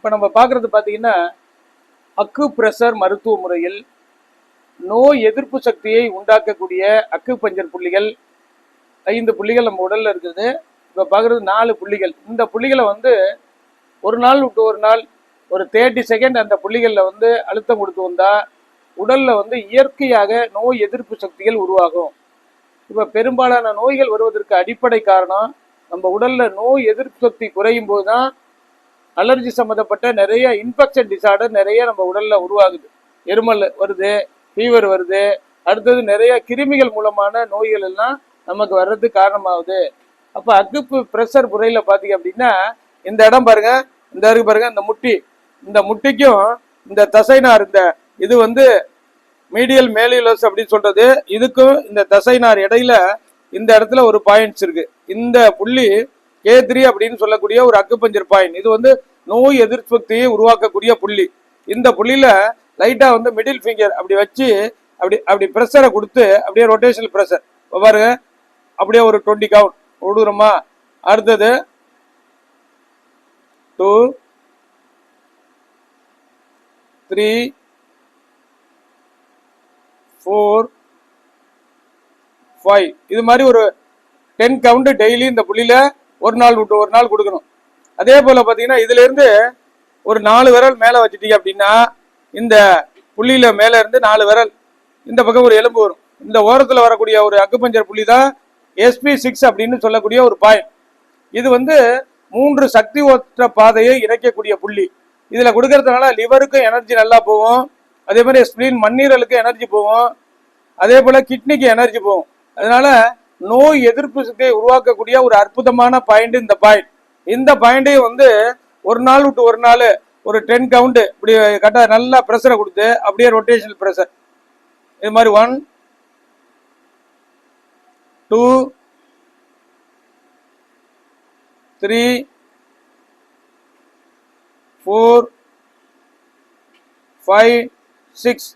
இப்போ நம்ம பார்க்குறது பார்த்தீங்கன்னா அக்கு பிரஷர் மருத்துவ முறையில் நோய் எதிர்ப்பு சக்தியை உண்டாக்கக்கூடிய அக்கு பஞ்சர் புள்ளிகள் ஐந்து புள்ளிகள் நம்ம உடலில் இருக்குது. இப்போ பார்க்குறது நாலு புள்ளிகள். இந்த புள்ளிகளை வந்து ஒரு நாள் விட்டு ஒரு நாள் ஒரு தேர்ட்டி செகண்ட் அந்த புள்ளிகளில் வந்து அழுத்தம் கொடுத்து வந்தால் உடலில் வந்து இயற்கையாக நோய் எதிர்ப்பு சக்திகள் உருவாகும். இப்போ பெரும்பாலான நோய்கள் வருவதற்கு அடிப்படை காரணம் நம்ம உடலில் நோய் எதிர்ப்பு சக்தி குறையும் போது தான் அலர்ஜி சம்மந்தப்பட்ட நிறைய இன்ஃபெக்ஷன் டிசார்டர் நிறைய நம்ம உடலில் உருவாகுது. எருமல் வருது ஃபீவர் வருது. அடுத்தது நிறைய கிருமிகள் மூலமான நோய்கள் எல்லாம் நமக்கு வர்றதுக்கு காரணமாகுது. அப்போ அக்குப்பு ப்ரெஷர் முறையில் பார்த்தீங்க அப்படின்னா இந்த இடம் பாருங்க இந்த இருக்கு பாருங்க இந்த முட்டி. இந்த முட்டிக்கும் இந்த தசைநார் இந்த இது வந்து மீடியல் மேலியலஸ் அப்படின்னு சொல்றது இதுக்கும் இந்த தசைநார் இடையில இந்த இடத்துல ஒரு பாயிண்ட்ஸ் இருக்கு. இந்த புள்ளி கே த்ரீ அப்படின்னு சொல்லக்கூடிய ஒரு அக்குப்பஞ்சர் பாயிண்ட் இது வந்து நோய் எதிர்ப்பு சக்தியை உருவாக்கக்கூடிய புள்ளி. இந்த புள்ளியில லைட்டா வந்து மிடில் ஃபிங்கர் அப்படி வச்சு அப்படி அப்படி ப்ரெஷரை கொடுத்து அப்படியே ரொட்டேஷனல் ப்ரெஷர் பாருங்க. அப்படியே ஒரு டுவெண்ட்டி கவுண்ட் விடுறோமா அடுத்தது டூ த்ரீ ஃபோர் ஃபைவ் இது மாதிரி ஒரு டென் கவுண்ட் டெய்லி இந்த புள்ளியில ஒரு நாள் விட்டு ஒரு நாள் கொடுக்கணும். அதே போல் பார்த்தீங்கன்னா இதுலேருந்து ஒரு நாலு விரல் மேலே வச்சுட்டீங்க அப்படின்னா இந்த புள்ளியில் மேலே இருந்து நாலு விரல். இந்த பக்கம் ஒரு எலும்பு வரும். இந்த ஓரத்தில் வரக்கூடிய ஒரு அக்குபஞ்சர் புள்ளி தான் எஸ்பி சிக்ஸ் அப்படின்னு சொல்லக்கூடிய ஒரு பாயிண்ட் இது வந்து மூன்று சக்தி ஒற்ற பாதையை இணைக்கக்கூடிய புள்ளி. இதில் கொடுக்கறதுனால லிவருக்கும் எனர்ஜி நல்லா போகும். அதே மாதிரி ஸ்பிளீன் மண்ணீரலுக்கு எனர்ஜி போகும். அதே போல் கிட்னிக்கு எனர்ஜி போகும். அதனால நோய் எதிர்ப்பு சக்தியை உருவாக்கக்கூடிய ஒரு அற்புதமான பாயிண்ட் இந்த பாயிண்ட் இந்த பாயிண்டையும் வந்து ஒரு நாள் விட்டு ஒரு நாள் ஒரு டென் கவுண்டு இப்படி கரெக்டாக நல்லா ப்ரெஷரை கொடுத்து அப்படியே ரொட்டேஷனல் ப்ரெஷர் இது மாதிரி one two three four five six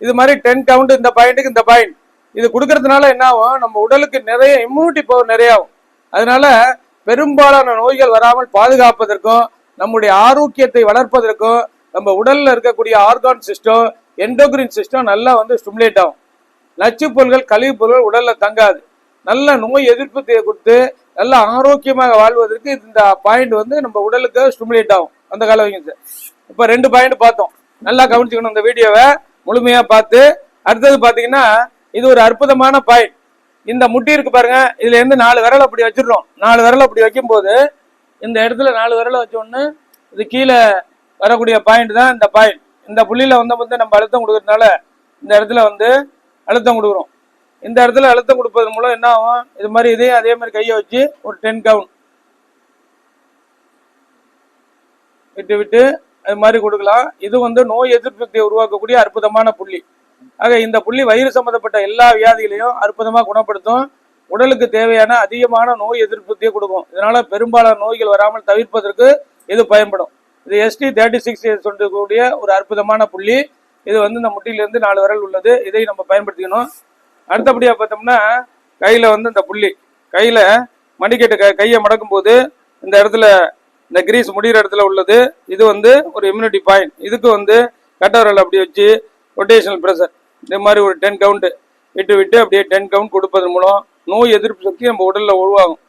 இது மாதிரி டென் கவுண்ட் இந்த பாயிண்ட்டுக்கு இந்த பாயிண்ட் இது கொடுக்கறதுனால என்ன ஆகும்? நம்ம உடலுக்கு நிறைய இம்யூனிட்டி பவர் நிறைய ஆகும். அதனால பெரும்பாலான நோய்கள் வராமல் பாதுகாப்பதற்கும் நம்முடைய ஆரோக்கியத்தை வளர்ப்பதற்கும் நம்ம உடல்ல இருக்கக்கூடிய ஆர்கான் சிஸ்டம் எண்டோகிரின் சிஸ்டம் நல்லா வந்து ஸ்டிமுலேட் ஆகும். நச்சுப் பொருள்கள் கழிவு பொருள்கள் உடல்ல தங்காது. நல்ல நோய் எதிர்ப்பு கொடுத்து நல்ல ஆரோக்கியமாக வாழ்வதற்கு இந்த பாயிண்ட் வந்து நம்ம உடலுக்கு ஸ்டிமுலேட் ஆகும். அந்த கால வைங்க இப்போ ரெண்டு பாயிண்ட் பார்த்தோம். நல்லா கவனிச்சுக்கணும் இந்த வீடியோவை முழுமையா பார்த்து அடுத்தது பார்த்தீங்கன்னா இது ஒரு அற்புதமான பாயிண்ட். இந்த முட்டி இருக்கு பாருங்க இதுல இருந்து நாலு விரல் அப்படி வச்சிடுறோம் நாலு விரல் அப்படி வைக்கும்போது இந்த இடத்துல நாலு விரலை வச்ச இது கீழே வரக்கூடிய பாயிண்ட் தான் இந்த பாயிண்ட். இந்த புள்ளியில வந்து வந்து நம்ம அழுத்தம் கொடுக்கறதுனால இந்த இடத்துல வந்து அழுத்தம் கொடுக்குறோம். இந்த இடத்துல அழுத்தம் கொடுப்பதன் மூலம் என்ன ஆகும்? இது மாதிரி இதையும் அதே மாதிரி கையை வச்சு ஒரு டென் கவுண்ட் விட்டு விட்டு அது மாதிரி கொடுக்கலாம். இது வந்து நோய் எதிர்ப்பு சக்தியை உருவாக்கக்கூடிய அற்புதமான புள்ளி. ஆக இந்த புள்ளி வயிறு சம்பந்தப்பட்ட எல்லா வியாதிகளையும் அற்புதமாக குணப்படுத்தும். உடலுக்கு தேவையான அதிகமான நோய் எதிர்ப்பு கொடுக்கும். இதனால பெரும்பாலான நோய்கள் வராமல் தவிர்ப்பதற்கு இது பயன்படும். இது எஸ்டி தேர்ட்டி சிக்ஸ் சொல்லக்கூடிய ஒரு அற்புதமான புள்ளி. இது வந்து இந்த முட்டியிலிருந்து நாலு விரல் உள்ளது. இதை நம்ம பயன்படுத்திக்கணும். அடுத்தபடியாக பார்த்தோம்னா கையில் வந்து இந்த புள்ளி. கையில் மணிக்கட்டு க கையை மடக்கும் போது இந்த இடத்துல இந்த கிரீஸ் முடிகிற இடத்துல உள்ளது. இது வந்து ஒரு இம்யூனிட்டி பாயிண்ட் இதுக்கு வந்து கட்டவரல் அப்படி வச்சு ரொட்டேஷனல் ப்ரெஷர் இந்த மாதிரி ஒரு டென் கவுண்ட் விட்டு விட்டு அப்படியே டென் கவுண்ட் கொடுப்பதன் மூலம் நோய் எதிர்ப்பு சக்தி நம்ம உடலில் உருவாகும்.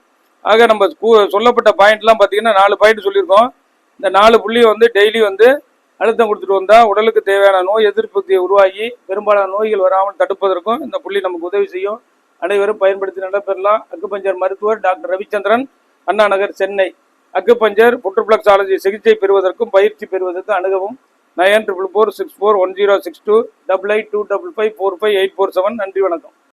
ஆக நம்ம சொல்லப்பட்ட பாயிண்ட்லாம் பார்த்தீங்கன்னா நாலு பாயிண்ட் சொல்லியிருக்கோம். இந்த நாலு புள்ளியை வந்து டெய்லி வந்து அழுத்தம் கொடுத்துட்டு வந்தால் உடலுக்கு தேவையான நோய் எதிர்ப்பு சக்தியை உருவாகி பெரும்பாலான நோய்கள் வராமல் தடுப்பதற்கும் இந்த புள்ளி நமக்கு உதவி செய்யும். அனைவரும் பயன்படுத்தி நடைபெறலாம். அக்குபஞ்சர் மருத்துவர் டாக்டர் ரவிச்சந்திரன் அண்ணா நகர் சென்னை. அக்குபஞ்சர் புற்றுப்ளக்ஸாலஜி சிகிச்சை பெறுவதற்கும் பயிற்சி பெறுவதற்கும் அணுகவும் nine triple four six four one zero six two double eight two double five four five eight four seven. நன்றி வணக்கம்.